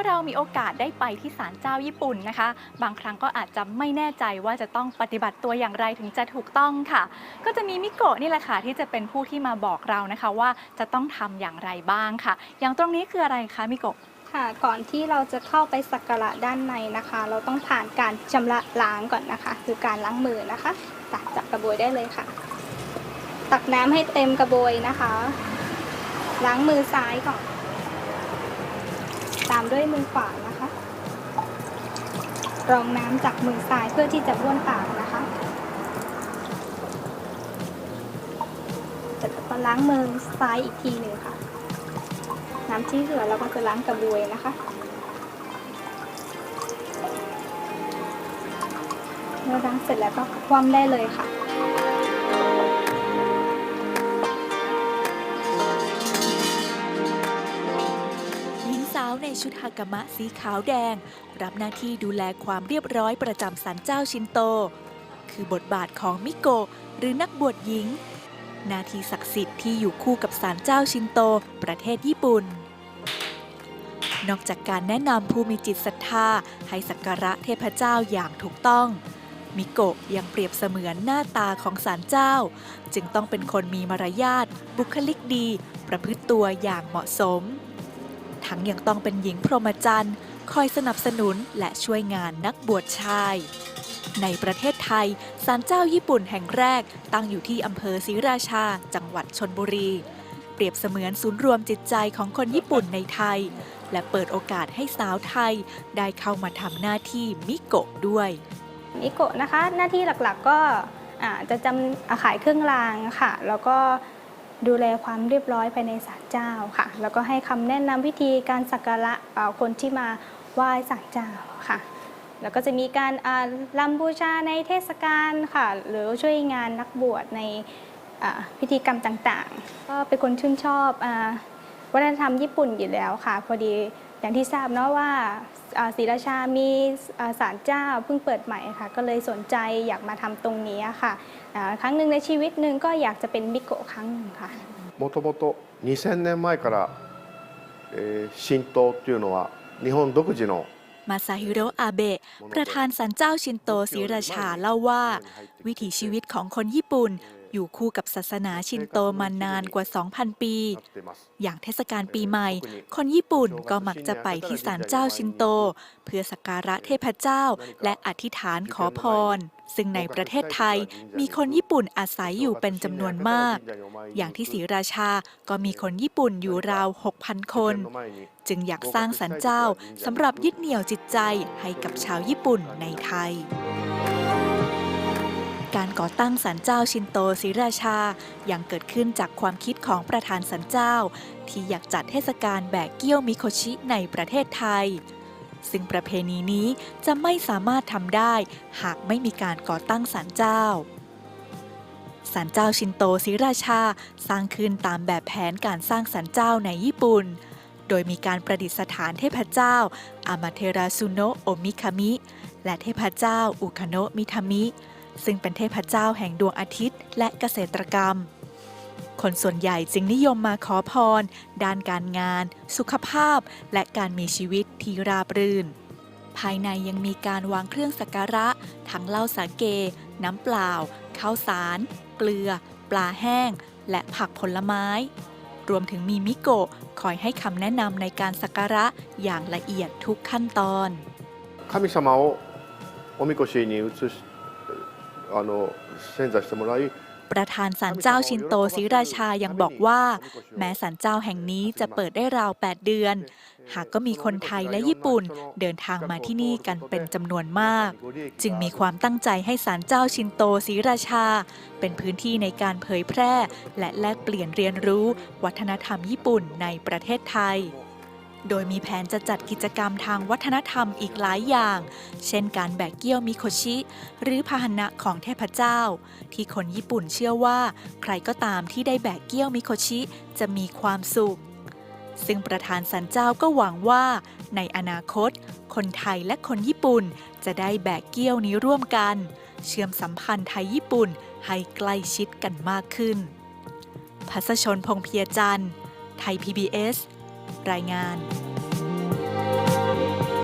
ว่าเรามีโอกาสได้ไปที่ศาลเจ้าญี่ปุ่นนะคะ บางครั้งก็อาจจะไม่แน่ใจว่าจะต้องปฏิบัติตัวอย่างไรถึงจะถูกต้องค่ะ ก็จะมีมิโกะนี่แหละค่ะที่จะเป็นผู้ที่มาบอกเรานะคะว่าจะต้องทำอย่างไรบ้างค่ะ อย่างตรงนี้คืออะไรคะมิโกะค่ะก่อนที่เราจะเข้าไปสักการะด้านในนะคะ เราต้องผ่านการชำระล้างก่อนนะคะ คือการล้างมือนะคะตักจับกระบวยได้เลยค่ะ ตักน้ำให้เต็มกระบวยนะคะ ล้างมือซ้ายก่อน ตามด้วยมือขวานะคะ รองน้ำจากมือซ้ายเพื่อที่จะบ้วนปากนะคะจแล้วก็ล้างมือซ้ายอีกทีหนึ่งค่ะ น้ำที่เหลือเราก็จะล้างกระบวยนะคะ เมื่อล้างเสร็จแล้วก็คว่ำได้เลยค่ะ ชุดฮากามะสีขาวแดง รับหน้าที่ดูแลความเรียบร้อยประจำสันเจ้าชินโต คือบทบาทของมิโกะหรือนักบวชหญิง นาทีศักดิ์สิทธิ์ที่อยู่คู่กับศาลเจ้าชินโต ประเทศญี่ปุ่น นอกจากการแนะนำผู้มีจิตศรัทธาให้สักการะเทพเจ้าอย่างถูกต้องมิโกะยังเปรียบเสมือนหน้าตาของศาลเจ้า จึงต้องเป็นคนมีมารยาท บุคลิกดี ประพฤติตัวอย่างเหมาะสม ทั้งยังต้องเป็นหญิงพรหมจรรย์ คอยสนับสนุนและช่วยงานนักบวชชาย ในประเทศไทยศาลเจ้าญี่ปุ่นแห่งแรก ตั้งอยู่ที่อำเภอศรีราชา จังหวัดชนบุรี เปรียบเสมือนศูนย์รวมจิตใจของคนญี่ปุ่นในไทย และเปิดโอกาสให้สาวไทยได้เข้ามาทำหน้าที่มิโกะด้วยมิโกะนะคะ หน้าที่หลักๆก็จะจำขายเครื่องรางค่ะ แล้วก็ ดูแลความเรียบร้อยภายในศาลเจ้าค่ะ แล้วก็ให้คำแนะนำวิธีการสักการะคนที่มาไหว้ศาลเจ้าค่ะ แล้วก็จะมีการอ่าลำบูชาในเทศกาลค่ะ หรือช่วยงานนักบวชในพิธีกรรมต่างๆ ก็เป็นคนชื่นชอบอวัฒนธรรมญี่ปุ่นอยู่แล้วค่ะ พอดีอย่างที่ทราบเนาะว่า ศรีราชามีอ่าศาลเจ้าเพิ่งเปิดใหม่ค่ะ ก็เลยสนใจอยากมาทำตรงนี้ค่ะอ่าครั้งหนึ่งในชีวิตหนึ่งก็อยากจะเป็นมิโกะครั้งหนึ่งค่ะ もともと2000年前から、えー神道っていうのは日本独自の มาซาฮิโร่อาเบะ ประธานสันเจ้าชินโตศรีราชาเล่าว่า วิถีชีวิตของคนญี่ปุ่น อยู่คู่กับศาสนาชินโตมานานกว่า 2,000 ปี อย่างเทศกาลปีใหม่ คนญี่ปุ่นก็มักจะไปที่ศาลเจ้าชินโต เพื่อสักการะเทพเจ้า และอธิษฐานขอพร ซึ่งในประเทศไทยมีคนญี่ปุ่นอาศัยอยู่เป็นจำนวนมาก อย่างที่ศรีราชาก็มีคนญี่ปุ่นอยู่ราว 6,000 คน จึงอยากสร้างศาลเจ้าสำหรับยึดเหนี่ยวจิตใจให้กับชาวญี่ปุ่นในไทย การก่อตั้งสันเจ้าชินโตศรีราชา ยังเกิดขึ้นจากความคิดของประธานสันเจ้า ที่อยากจัดเทศกาลแบกเกี้ยวมิโคชิในประเทศไทย ซึ่งประเพณีนี้จะไม่สามารถทำได้ หากไม่มีการก่อตั้งสันเจ้าสันเจ้าชินโตศรีราชา สร้างขึ้นตามแบบแผนการสร้างสันเจ้าในญี่ปุ่น โดยมีการประดิษฐานเทพเจ้า อามาเทราซุโนะโอมิคามิ และเทพเจ้าอุคาโนะมิทามิ ซึ่งเป็นเทพเจ้าแห่งดวงอาทิตย์ และเกษตรกรรม คนส่วนใหญ่จึงนิยมมาขอพร ด้านการงาน สุขภาพ และการมีชีวิตที่ราบรื่น ภายในยังมีการวางเครื่องสักการะ ทั้งเหล้าสาเก น้ำเปล่า ข้าวสาร เกลือ ปลาแห้ง และผักผลไม้ รวมถึงมีมิโกะคอยให้คำแนะนำในการสักการะอย่างละเอียดทุกขั้นตอน 神様をおみこしに移し あの宣座してもらい ประธานศาลเจ้าชินโตศรีราชายังบอกว่า แม้ศาลเจ้าแห่งนี้จะเปิดได้ราว 8 เดือน หากก็มีคนไทยและญี่ปุ่นเดินทางมาที่นี่กันเป็นจำนวนมาก จึงมีความตั้งใจให้ศาลเจ้าชินโตศรีราชา เป็นพื้นที่ในการเผยแพร่ และแลกเปลี่ยนเรียนรู้ วัฒนธรรมญี่ปุ่นในประเทศไทย โดยมีแผนจะจัดกิจกรรมทางวัฒนธรรมอีกหลายอย่าง เช่นการแบกเกี้ยวมิโคชิ หรือพาหนะของเทพเจ้า ที่คนญี่ปุ่นเชื่อว่า ใครก็ตามที่ได้แบกเกี้ยวมิโคชิ จะมีความสุข ซึ่งประธานสันเจ้าก็หวังว่า ในอนาคต คนไทยและคนญี่ปุ่น จะได้แบกเกี้ยวนี้ร่วมกัน เชื่อมสัมพันธ์ไทยญี่ปุ่นให้ใกล้ชิดกันมากขึ้นพัสชนพงเพียจันทร์ไทย PBS รายงาน